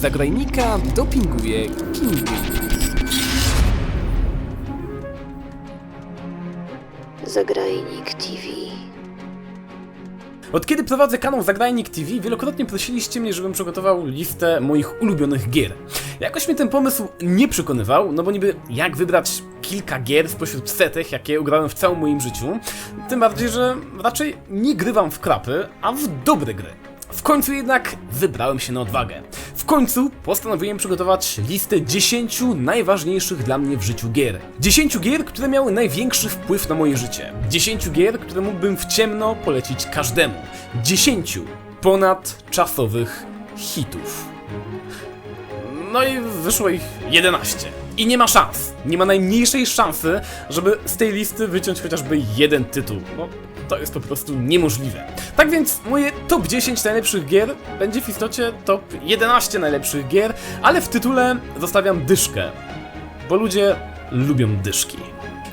Zagrajnika dopinguje Kingwin. Zagrajnik TV. Od kiedy prowadzę kanał Zagrajnik TV, wielokrotnie prosiliście mnie, żebym przygotował listę moich ulubionych gier. Jakoś mnie ten pomysł nie przekonywał, no bo niby jak wybrać kilka gier spośród setek, jakie ugrałem w całym moim życiu, tym bardziej, że raczej nie grywam w krapy, a w dobre gry. W końcu jednak wybrałem się na odwagę. W końcu postanowiłem przygotować listę 10 najważniejszych dla mnie w życiu gier. 10 gier, które miały największy wpływ na moje życie. 10 gier, które mógłbym w ciemno polecić każdemu. 10 ponadczasowych hitów. No i wyszło ich 11. I nie ma szans, nie ma najmniejszej szansy, żeby z tej listy wyciąć chociażby jeden tytuł. No, to jest po prostu niemożliwe. Tak więc moje top 10 najlepszych gier będzie w istocie top 11 najlepszych gier, ale w tytule zostawiam dyszkę, bo ludzie lubią dyszki.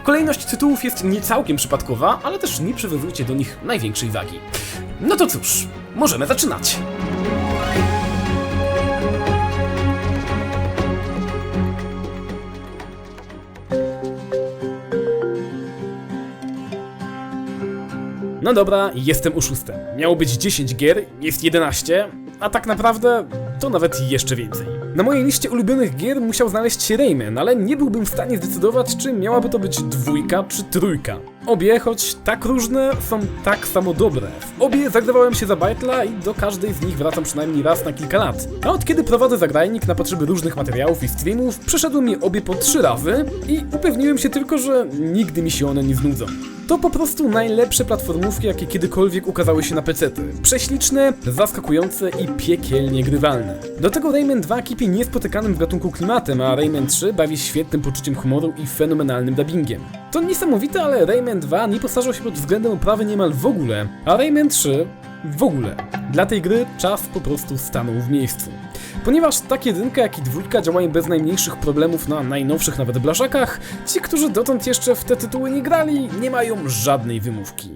Kolejność tytułów jest nie całkiem przypadkowa, ale też nie przywiązujcie do nich największej wagi. No to cóż, możemy zaczynać. No dobra, jestem oszustem. Miało być 10 gier, jest 11, a tak naprawdę to nawet jeszcze więcej. Na mojej liście ulubionych gier musiał znaleźć się Rayman, ale nie byłbym w stanie zdecydować, czy miałaby to być dwójka czy trójka. Obie, choć tak różne, są tak samo dobre. W obie zagrywałem się za bajtla i do każdej z nich wracam przynajmniej raz na kilka lat. A od kiedy prowadzę zagrajnik na potrzeby różnych materiałów i streamów, przeszedłem je obie po trzy razy i upewniłem się tylko, że nigdy mi się one nie znudzą. To po prostu najlepsze platformówki, jakie kiedykolwiek ukazały się na pecety. Prześliczne, zaskakujące i piekielnie grywalne. Do tego Rayman 2 kipi niespotykanym w gatunku klimatem, a Rayman 3 bawi świetnym poczuciem humoru i fenomenalnym dubbingiem. To niesamowite, ale Rayman 2 nie postarzał się pod względem oprawy niemal w ogóle, a Rayman 3 w ogóle. Dla tej gry czas po prostu stanął w miejscu. Ponieważ tak jedynka, jak i dwójka działają bez najmniejszych problemów na najnowszych nawet blaszakach, ci, którzy dotąd jeszcze w te tytuły nie grali, nie mają żadnej wymówki.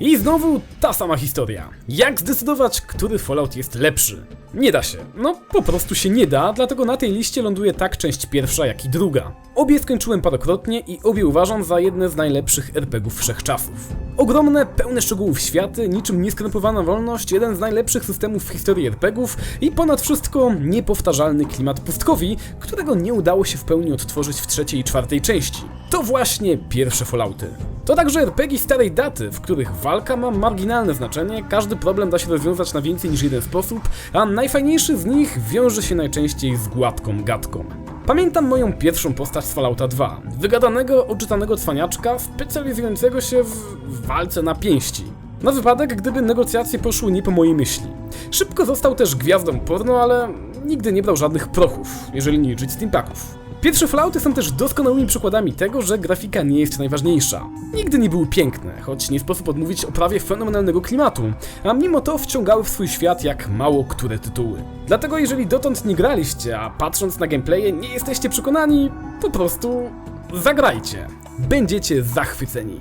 I znowu ta sama historia. Jak zdecydować, który Fallout jest lepszy? Nie da się. No, po prostu się nie da, dlatego na tej liście ląduje tak część pierwsza, jak i druga. Obie skończyłem parokrotnie i obie uważam za jedne z najlepszych RPGów wszechczasów. Ogromne, pełne szczegółów światy, niczym nieskrępowana wolność, jeden z najlepszych systemów w historii RPGów i ponad wszystko niepowtarzalny klimat pustkowi, którego nie udało się w pełni odtworzyć w trzeciej i czwartej części. To właśnie pierwsze Fallouty. To także RPG starej daty, w których walka ma marginalne znaczenie, każdy problem da się rozwiązać na więcej niż jeden sposób, a najfajniejszy z nich wiąże się najczęściej z gładką gadką. Pamiętam moją pierwszą postać z Fallouta 2, wygadanego, oczytanego cwaniaczka specjalizującego się w walce na pięści. Na wypadek, gdyby negocjacje poszły nie po mojej myśli. Szybko został też gwiazdą porno, ale nigdy nie brał żadnych prochów, jeżeli nie liczyć steampaków. Pierwsze Fallouty są też doskonałymi przykładami tego, że grafika nie jest najważniejsza. Nigdy nie były piękne, choć nie sposób odmówić oprawie fenomenalnego klimatu, a mimo to wciągały w swój świat jak mało które tytuły. Dlatego jeżeli dotąd nie graliście, a patrząc na gameplaye nie jesteście przekonani, po prostu zagrajcie. Będziecie zachwyceni.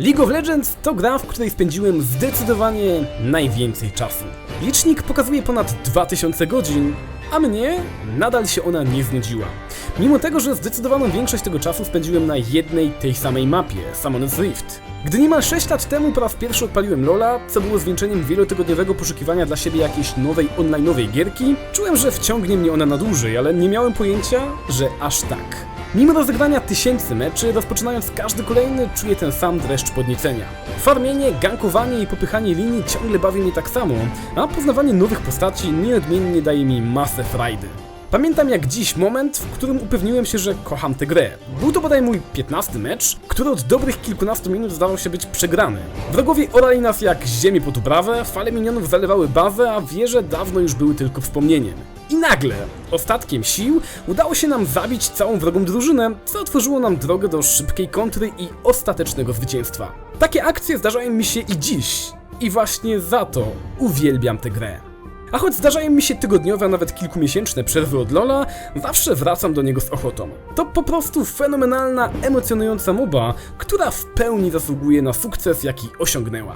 League of Legends to gra, w której spędziłem zdecydowanie najwięcej czasu. Licznik pokazuje ponad 2000 godzin, a mnie nadal się ona nie znudziła. Mimo tego, że zdecydowaną większość tego czasu spędziłem na jednej tej samej mapie, Summoners Rift. Gdy niemal 6 lat temu po raz pierwszy odpaliłem LoLa, co było zwieńczeniem wielotygodniowego poszukiwania dla siebie jakiejś nowej online'owej gierki, czułem, że wciągnie mnie ona na dłużej, ale nie miałem pojęcia, że aż tak. Mimo rozegrania tysięcy meczy, rozpoczynając każdy kolejny, czuję ten sam dreszcz podniecenia. Farmienie, gankowanie i popychanie linii ciągle bawi mnie tak samo, a poznawanie nowych postaci nieodmiennie daje mi masę frajdy. Pamiętam jak dziś moment, w którym upewniłem się, że kocham tę grę. Był to bodaj mój 15 mecz, który od dobrych kilkunastu minut zdawał się być przegrany. Wrogowie orali nas jak ziemię pod uprawę, fale minionów zalewały bazę, a wieże dawno już były tylko wspomnieniem. I nagle, ostatkiem sił, udało się nam zabić całą wrogą drużynę, co otworzyło nam drogę do szybkiej kontry i ostatecznego zwycięstwa. Takie akcje zdarzają mi się i dziś. I właśnie za to uwielbiam tę grę. A choć zdarzają mi się tygodniowe, a nawet kilkumiesięczne przerwy od LoLa, zawsze wracam do niego z ochotą. To po prostu fenomenalna, emocjonująca moba, która w pełni zasługuje na sukces, jaki osiągnęła.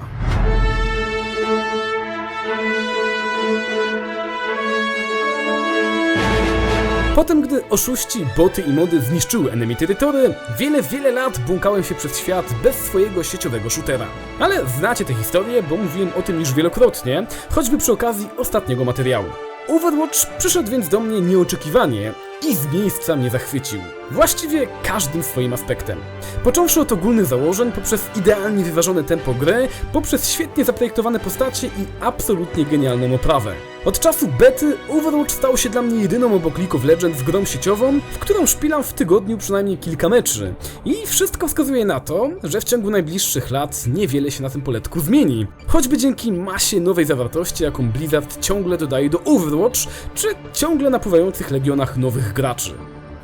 Potem, gdy oszuści, boty i mody zniszczyły Enemy Territory, wiele, wiele lat błąkałem się przez świat bez swojego sieciowego shootera. Ale znacie tę historię, bo mówiłem o tym już wielokrotnie, choćby przy okazji ostatniego materiału. Overwatch przyszedł więc do mnie nieoczekiwanie i z miejsca mnie zachwycił. Właściwie każdym swoim aspektem. Począwszy od ogólnych założeń, poprzez idealnie wyważone tempo gry, poprzez świetnie zaprojektowane postacie i absolutnie genialną oprawę. Od czasu bety Overwatch stał się dla mnie jedyną obok League of Legends grą sieciową, w którą szpilam w tygodniu przynajmniej kilka meczy. I wszystko wskazuje na to, że w ciągu najbliższych lat niewiele się na tym poletku zmieni. Choćby dzięki masie nowej zawartości, jaką Blizzard ciągle dodaje do Overwatch, czy ciągle napływających legionach nowych graczy.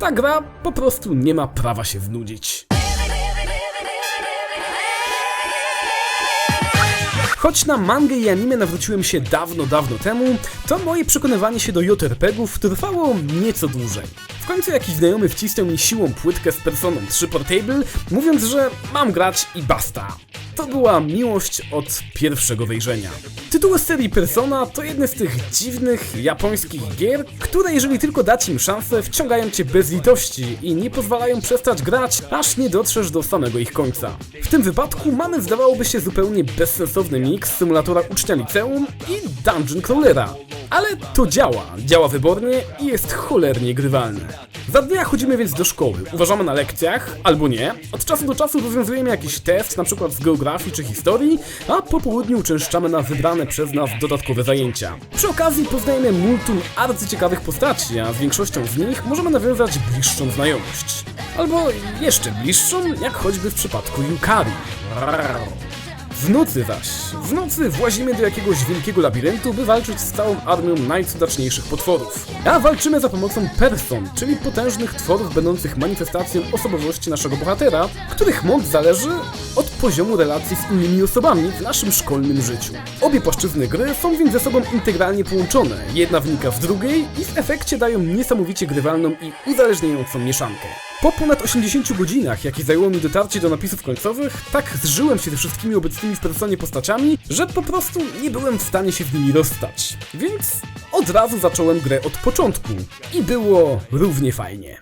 Ta gra po prostu nie ma prawa się znudzić. Choć na mangę i anime nawróciłem się dawno, dawno temu, to moje przekonywanie się do JRPG-ów trwało nieco dłużej. Końcu jakiś znajomy wcisnął mi siłą płytkę z Personą 3 Portable, mówiąc, że mam grać i basta. To była miłość od pierwszego wejrzenia. Tytuły serii Persona to jedne z tych dziwnych, japońskich gier, które jeżeli tylko dać im szansę, wciągają cię bez litości i nie pozwalają przestać grać, aż nie dotrzesz do samego ich końca. W tym wypadku mamy zdawałoby się zupełnie bezsensowny miks symulatora ucznia liceum i dungeon crawlera. Ale to działa, działa wybornie i jest cholernie grywalne. Za dnia chodzimy więc do szkoły, uważamy na lekcjach, albo nie. Od czasu do czasu rozwiązujemy jakiś test, na przykład z geografii czy historii, a po południu uczęszczamy na wybrane przez nas dodatkowe zajęcia. Przy okazji poznajemy multum arcyciekawych postaci, a z większością z nich możemy nawiązać bliższą znajomość. Albo jeszcze bliższą, jak choćby w przypadku Yukari. W nocy zaś, w nocy włazimy do jakiegoś wielkiego labiryntu, by walczyć z całą armią najcudaczniejszych potworów. A walczymy za pomocą person, czyli potężnych tworów będących manifestacją osobowości naszego bohatera, których moc zależy od poziomu relacji z innymi osobami w naszym szkolnym życiu. Obie płaszczyzny gry są więc ze sobą integralnie połączone, jedna wynika w drugiej i w efekcie dają niesamowicie grywalną i uzależniającą mieszankę. Po ponad 80 godzinach, jakie zajęło mi dotarcie do napisów końcowych, tak zżyłem się ze wszystkimi obecnymi w personie postaciami, że po prostu nie byłem w stanie się z nimi rozstać. Więc od razu zacząłem grę od początku. I było równie fajnie.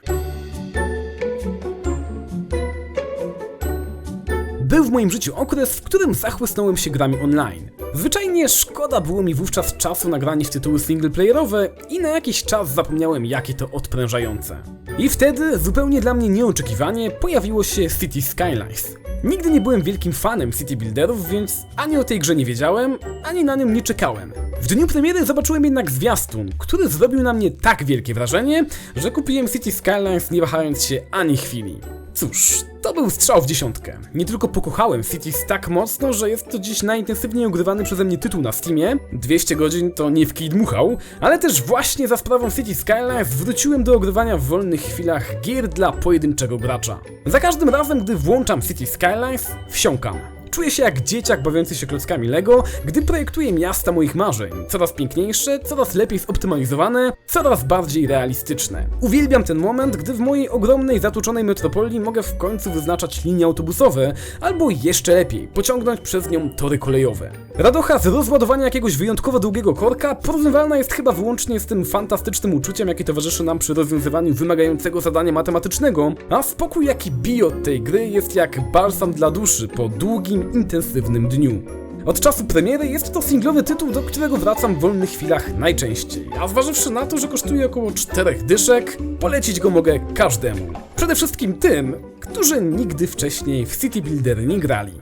Był w moim życiu okres, w którym zachłysnąłem się grami online. Zwyczajnie szkoda było mi wówczas czasu na granie w tytuły singleplayerowe i na jakiś czas zapomniałem jakie to odprężające. I wtedy, zupełnie dla mnie nieoczekiwanie, pojawiło się City Skylines. Nigdy nie byłem wielkim fanem city builderów, więc ani o tej grze nie wiedziałem, ani na nią nie czekałem. W dniu premiery zobaczyłem jednak zwiastun, który zrobił na mnie tak wielkie wrażenie, że kupiłem City Skylines nie wahając się ani chwili. Cóż, to był strzał w dziesiątkę. Nie tylko pokochałem Cities tak mocno, że jest to dziś najintensywniej ogrywany przeze mnie tytuł na Steamie, 200 godzin to nie w kij dmuchał, ale też właśnie za sprawą City Skylines wróciłem do ogrywania w wolnych chwilach gier dla pojedynczego gracza. Za każdym razem, gdy włączam City Skylines, wsiąkam. Czuję się jak dzieciak bawiący się klockami Lego, gdy projektuję miasta moich marzeń. Coraz piękniejsze, coraz lepiej zoptymalizowane, coraz bardziej realistyczne. Uwielbiam ten moment, gdy w mojej ogromnej, zatłoczonej metropolii mogę w końcu wyznaczać linie autobusowe, albo jeszcze lepiej, pociągnąć przez nią tory kolejowe. Radocha z rozładowania jakiegoś wyjątkowo długiego korka porównywalna jest chyba wyłącznie z tym fantastycznym uczuciem, jakie towarzyszy nam przy rozwiązywaniu wymagającego zadania matematycznego, a spokój jaki bije od tej gry jest jak balsam dla duszy po długim, intensywnym dniu. Od czasu premiery jest to singlowy tytuł, do którego wracam w wolnych chwilach najczęściej, a zważywszy na to, że kosztuje około 4 dyszek, polecić go mogę każdemu. Przede wszystkim tym, którzy nigdy wcześniej w City Builder nie grali.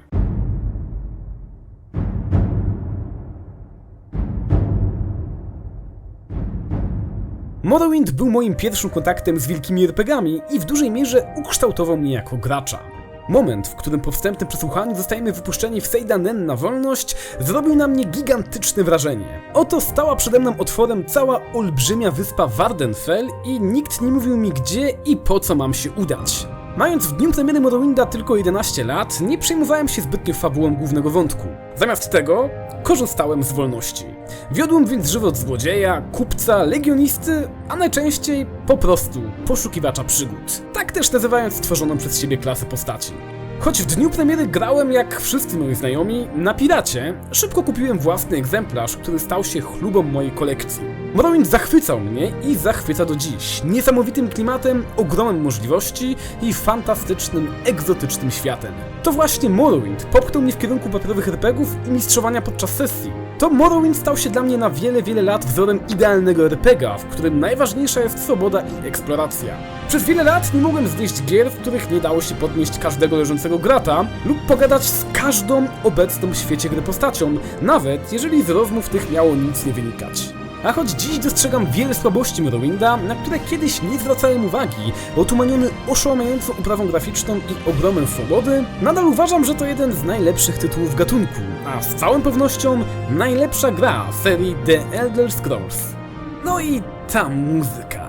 Morrowind był moim pierwszym kontaktem z wielkimi RPGami i w dużej mierze ukształtował mnie jako gracza. Moment, w którym po wstępnym przesłuchaniu zostajemy wypuszczeni w Seydanen na wolność, zrobił na mnie gigantyczne wrażenie. Oto stała przede mną otworem cała olbrzymia wyspa Wardenfell i nikt nie mówił mi gdzie i po co mam się udać. Mając w dniu premiery Morrowinda tylko 11 lat, nie przejmowałem się zbytnio fabułą głównego wątku. Zamiast tego korzystałem z wolności. Wiodłem więc żywot złodzieja, kupca, legionisty, a najczęściej po prostu poszukiwacza przygód. Tak też nazywając stworzoną przez siebie klasę postaci. Choć w dniu premiery grałem jak wszyscy moi znajomi na piracie, szybko kupiłem własny egzemplarz, który stał się chlubą mojej kolekcji. Morrowind zachwycał mnie i zachwyca do dziś. Niesamowitym klimatem, ogromem możliwości i fantastycznym, egzotycznym światem. To właśnie Morrowind popchnął mnie w kierunku papierowych RPGów i mistrzowania podczas sesji. To Morrowind stał się dla mnie na wiele, wiele lat wzorem idealnego RPGa, w którym najważniejsza jest swoboda i eksploracja. Przez wiele lat nie mogłem znieść gier, w których nie dało się podnieść każdego leżącego grata lub pogadać z każdą obecną w świecie gry postacią, nawet jeżeli z rozmów tych miało nic nie wynikać. A choć dziś dostrzegam wiele słabości Morrowinda, na które kiedyś nie zwracałem uwagi, otumaniony oszałamiającą uprawą graficzną i ogromem swobody, nadal uważam, że to jeden z najlepszych tytułów gatunku, a z całą pewnością najlepsza gra serii The Elder Scrolls. No i ta muzyka.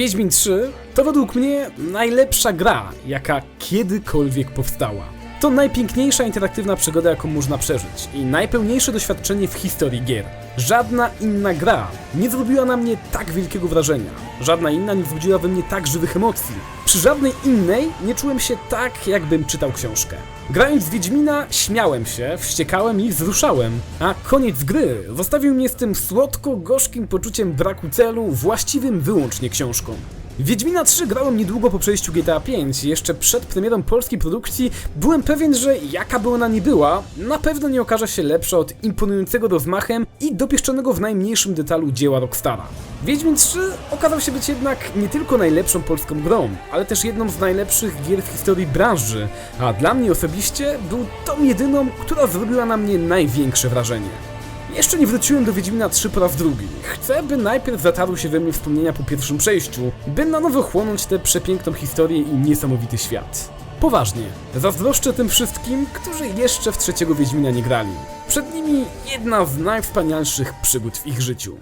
Wiedźmin 3 to według mnie najlepsza gra, jaka kiedykolwiek powstała. To najpiękniejsza interaktywna przygoda, jaką można przeżyć i najpełniejsze doświadczenie w historii gier. Żadna inna gra nie zrobiła na mnie tak wielkiego wrażenia. Żadna inna nie wzbudziła we mnie tak żywych emocji. Przy żadnej innej nie czułem się tak, jakbym czytał książkę. Grając w Wiedźmina śmiałem się, wściekałem i wzruszałem, a koniec gry zostawił mnie z tym słodko-gorzkim poczuciem braku celu, właściwym wyłącznie książką. Wiedźmina 3 grałem niedługo po przejściu GTA 5. Jeszcze przed premierą polskiej produkcji byłem pewien, że jaka by ona nie była, na pewno nie okaże się lepsza od imponującego rozmachem i dopieszczonego w najmniejszym detalu dzieła Rockstara. Wiedźmin 3 okazał się być jednak nie tylko najlepszą polską grą, ale też jedną z najlepszych gier w historii branży, a dla mnie osobiście był tą jedyną, która zrobiła na mnie największe wrażenie. Jeszcze nie wróciłem do Wiedźmina 3 po raz drugi. Chcę, by najpierw zatarły się we mnie wspomnienia po pierwszym przejściu, by na nowo chłonąć tę przepiękną historię i niesamowity świat. Poważnie, zazdroszczę tym wszystkim, którzy jeszcze w trzeciego Wiedźmina nie grali. Przed nimi jedna z najwspanialszych przygód w ich życiu.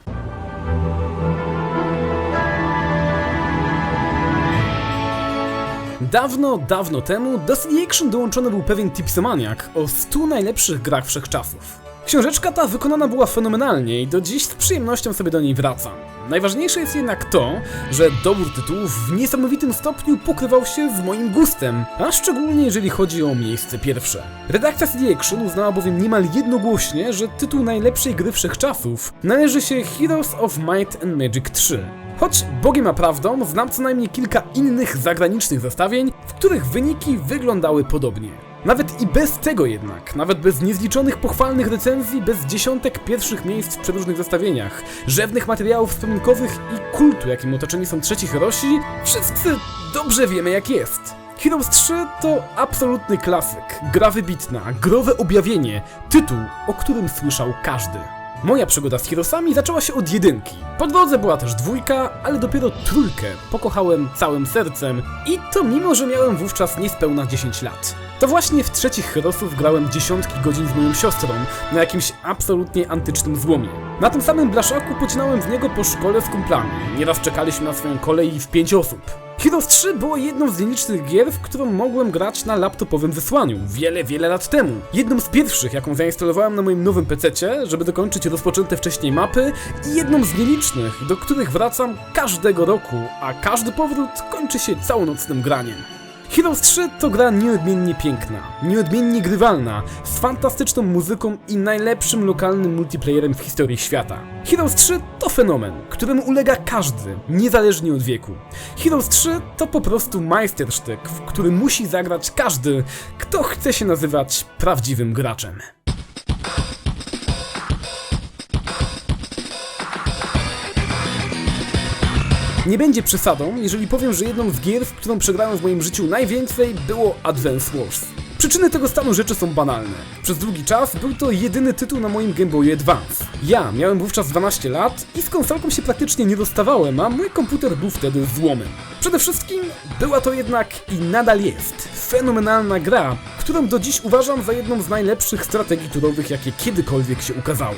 Dawno, dawno temu do CD Action dołączony był pewien tipsomaniak o 100 najlepszych grach wszechczasów. Książeczka ta wykonana była fenomenalnie i do dziś z przyjemnością sobie do niej wracam. Najważniejsze jest jednak to, że dobór tytułów w niesamowitym stopniu pokrywał się z moim gustem, a szczególnie jeżeli chodzi o miejsce pierwsze. Redakcja CD Action uznała bowiem niemal jednogłośnie, że tytuł najlepszej gry wszechczasów należy się Heroes of Might and Magic 3. Choć Bogiem a prawdą, znam co najmniej kilka innych zagranicznych zestawień, w których wyniki wyglądały podobnie. Nawet i bez tego jednak, nawet bez niezliczonych pochwalnych recenzji, bez dziesiątek pierwszych miejsc w przeróżnych zestawieniach, rzewnych materiałów wspominkowych i kultu, jakim otoczeni są trzeci herosi, wszyscy dobrze wiemy jak jest. Heroes 3 to absolutny klasyk, gra wybitna, growe objawienie, tytuł, o którym słyszał każdy. Moja przygoda z Heroesami zaczęła się od jedynki. Po drodze była też dwójka, ale dopiero trójkę pokochałem całym sercem i to mimo, że miałem wówczas niespełna 10 lat. To właśnie w trzecich Heroesów grałem dziesiątki godzin z moją siostrą na jakimś absolutnie antycznym złomie. Na tym samym blaszaku pocinałem w niego po szkole z kumplami. Nieraz czekaliśmy na swoją kolej w pięć osób. Heroes 3 było jedną z nielicznych gier, w którą mogłem grać na laptopowym wysłaniu wiele, wiele lat temu. Jedną z pierwszych, jaką zainstalowałem na moim nowym PC, żeby dokończyć rozpoczęte wcześniej mapy i jedną z nielicznych, do których wracam każdego roku, a każdy powrót kończy się całonocnym graniem. Heroes 3 to gra nieodmiennie piękna, nieodmiennie grywalna, z fantastyczną muzyką i najlepszym lokalnym multiplayerem w historii świata. Heroes 3 to fenomen, któremu ulega każdy, niezależnie od wieku. Heroes 3 to po prostu majstersztyk, w który musi zagrać każdy, kto chce się nazywać prawdziwym graczem. Nie będzie przesadą, jeżeli powiem, że jedną z gier, w którą przegrałem w moim życiu najwięcej, było Advance Wars. Przyczyny tego stanu rzeczy są banalne. Przez długi czas był to jedyny tytuł na moim Game Boy Advance. Ja miałem wówczas 12 lat i z konsolką się praktycznie nie dostawałem, a mój komputer był wtedy złomem. Przede wszystkim była to jednak i nadal jest fenomenalna gra, którą do dziś uważam za jedną z najlepszych strategii turowych, jakie kiedykolwiek się ukazały.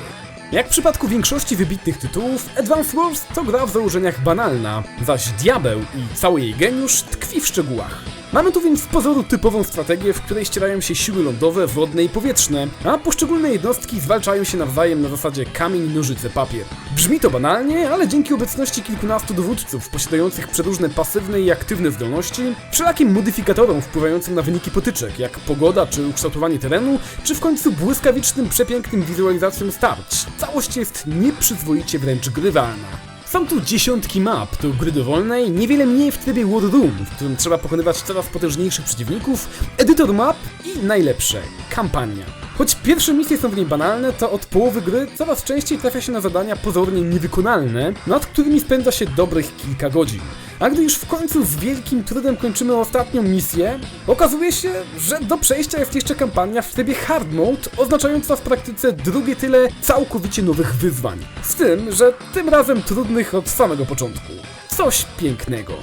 Jak w przypadku większości wybitnych tytułów, Advance Wars to gra w założeniach banalna, zaś diabeł i cały jej geniusz tkwi w szczegółach. Mamy tu więc z pozoru typową strategię, w której ścierają się siły lądowe, wodne i powietrzne, a poszczególne jednostki zwalczają się nawzajem na zasadzie kamień, nożyce, papier. Brzmi to banalnie, ale dzięki obecności kilkunastu dowódców posiadających przeróżne pasywne i aktywne zdolności, wszelakim modyfikatorom wpływającym na wyniki potyczek, jak pogoda czy ukształtowanie terenu, czy w końcu błyskawicznym, przepięknym wizualizacjom starć, całość jest nieprzyzwoicie wręcz grywalna. Są tu dziesiątki map do gry dowolnej, niewiele mniej w trybie War Room, w którym trzeba pokonywać coraz potężniejszych przeciwników, edytor map i najlepsze, kampania. Choć pierwsze misje są w niej banalne, to od połowy gry coraz częściej trafia się na zadania pozornie niewykonalne, nad którymi spędza się dobrych kilka godzin. A gdy już w końcu z wielkim trudem kończymy ostatnią misję, okazuje się, że do przejścia jest jeszcze kampania w trybie hard mode, oznaczająca w praktyce drugie tyle całkowicie nowych wyzwań. Z tym, że tym razem trudnych od samego początku. Coś pięknego.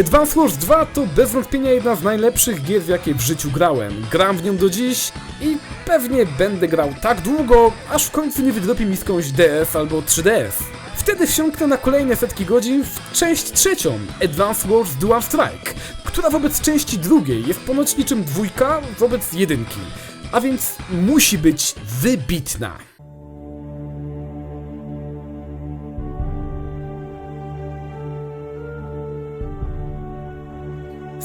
Advance Wars 2 to bez wątpienia jedna z najlepszych gier, w jakie w życiu grałem. Gram w nią do dziś i pewnie będę grał tak długo, aż w końcu nie wydropi mi skądś DS albo 3DS. Wtedy wsiąknę na kolejne setki godzin w część trzecią, Advance Wars Dual Strike, która wobec części drugiej jest ponoć niczym dwójka wobec jedynki, a więc musi być wybitna.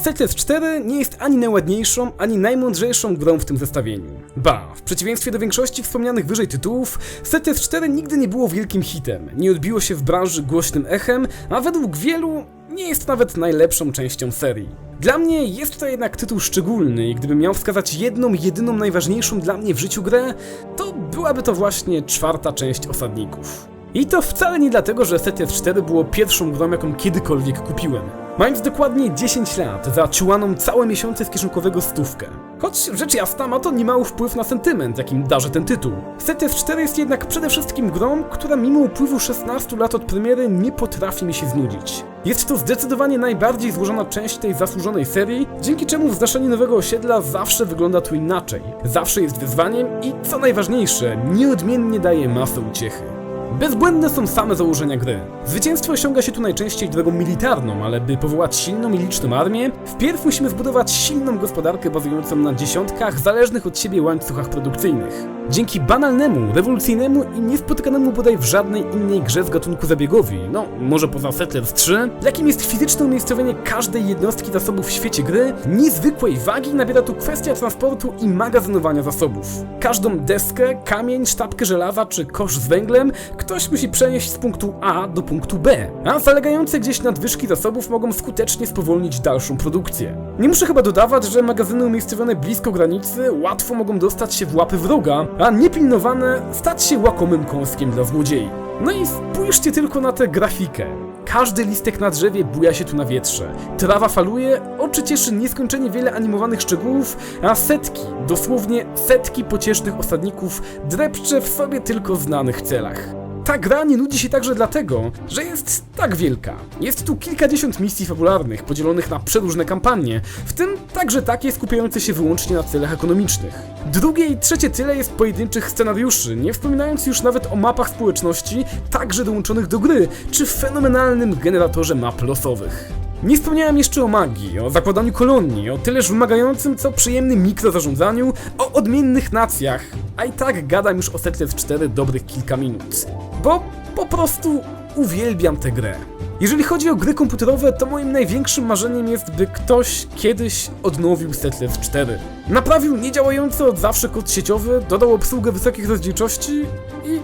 Settlers 4 nie jest ani najładniejszą, ani najmądrzejszą grą w tym zestawieniu. Ba, w przeciwieństwie do większości wspomnianych wyżej tytułów, Settlers 4 nigdy nie było wielkim hitem, nie odbiło się w branży głośnym echem, a według wielu nie jest nawet najlepszą częścią serii. Dla mnie jest to jednak tytuł szczególny i gdybym miał wskazać jedną, jedyną najważniejszą dla mnie w życiu grę, to byłaby to właśnie czwarta część Osadników. I to wcale nie dlatego, że Settlers 4 było pierwszą grą, jaką kiedykolwiek kupiłem. Mając dokładnie 10 lat, za ciułaną całe miesiące z kieszonkowego stówkę. Choć rzecz jasna ma to niemały wpływ na sentyment, jakim darzy ten tytuł. Settlers 4 jest jednak przede wszystkim grą, która mimo upływu 16 lat od premiery nie potrafi mi się znudzić. Jest to zdecydowanie najbardziej złożona część tej zasłużonej serii, dzięki czemu wznoszenie nowego osiedla zawsze wygląda tu inaczej. Zawsze jest wyzwaniem i co najważniejsze, nieodmiennie daje masę uciechy. Bezbłędne są same założenia gry. Zwycięstwo osiąga się tu najczęściej drogą militarną, ale by powołać silną i liczną armię, wpierw musimy zbudować silną gospodarkę bazującą na dziesiątkach zależnych od siebie łańcuchach produkcyjnych. Dzięki banalnemu, rewolucyjnemu i niespotykanemu bodaj w żadnej innej grze z gatunku zabiegowi, no może poza Settlers 3, jakim jest fizyczne umiejscowienie każdej jednostki zasobów w świecie gry, niezwykłej wagi nabiera tu kwestia transportu i magazynowania zasobów. Każdą deskę, kamień, sztabkę żelaza czy kosz z węglem ktoś musi przenieść z punktu A do punktu B, a zalegające gdzieś nadwyżki zasobów mogą skutecznie spowolnić dalszą produkcję. Nie muszę chyba dodawać, że magazyny umiejscowione blisko granicy łatwo mogą dostać się w łapy wroga, a niepilnowane stać się łakomym kąskiem dla złodziei. No i spójrzcie tylko na tę grafikę. Każdy listek na drzewie buja się tu na wietrze. Trawa faluje, oczy cieszy nieskończenie wiele animowanych szczegółów, a setki, dosłownie setki pociesznych osadników drepcze w sobie tylko znanych celach. Ta gra nie nudzi się także dlatego, że jest tak wielka. Jest tu kilkadziesiąt misji fabularnych, podzielonych na przeróżne kampanie, w tym także takie skupiające się wyłącznie na celach ekonomicznych. Drugie i trzecie tyle jest pojedynczych scenariuszy, nie wspominając już nawet o mapach społeczności, także dołączonych do gry, czy fenomenalnym generatorze map losowych. Nie wspomniałem jeszcze o magii, o zakładaniu kolonii, o tyleż wymagającym co przyjemnym mikrozarządzaniu, o odmiennych nacjach, a i tak gadam już o Settlers 4 dobrych kilka minut. Bo po prostu uwielbiam tę grę. Jeżeli chodzi o gry komputerowe, to moim największym marzeniem jest, by ktoś kiedyś odnowił Settlers 4. Naprawił niedziałający od zawsze kod sieciowy, dodał obsługę wysokich rozdzielczości i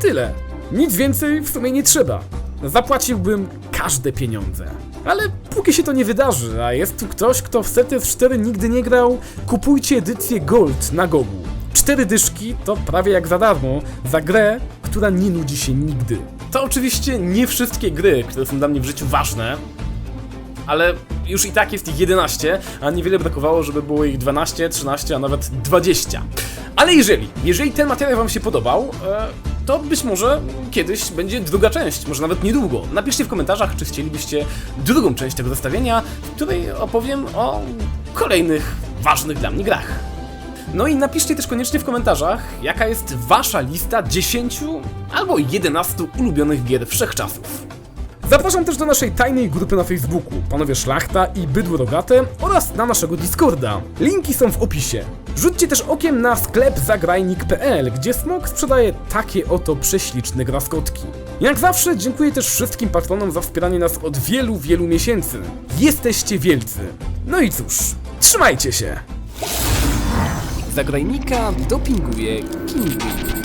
tyle. Nic więcej w sumie nie trzeba. Zapłaciłbym każde pieniądze. Ale póki się to nie wydarzy, a jest tu ktoś, kto w Settlers 4 nigdy nie grał, kupujcie edycję Gold na Gogu. Cztery dyszki to prawie jak za darmo za grę, która nie nudzi się nigdy. To oczywiście nie wszystkie gry, które są dla mnie w życiu ważne, ale już i tak jest ich 11, a niewiele brakowało, żeby było ich 12, 13, a nawet 20. Ale jeżeli, jeżeli ten materiał Wam się podobał, e, to być może kiedyś będzie druga część, może nawet niedługo. Napiszcie w komentarzach, czy chcielibyście drugą część tego zestawienia, w której opowiem o kolejnych ważnych dla mnie grach. No i napiszcie też koniecznie w komentarzach, jaka jest wasza lista 10 albo 11 ulubionych gier wszechczasów. Zapraszam też do naszej tajnej grupy na Facebooku, Panowie Szlachta i Bydło Rogate oraz na naszego Discorda. Linki są w opisie. Rzućcie też okiem na sklep zagrajnik.pl, gdzie Smok sprzedaje takie oto prześliczne graskotki. Jak zawsze dziękuję też wszystkim patronom za wspieranie nas od wielu, wielu miesięcy. Jesteście wielcy. No i cóż, trzymajcie się! Zagrajnika dopinguje Kingwin.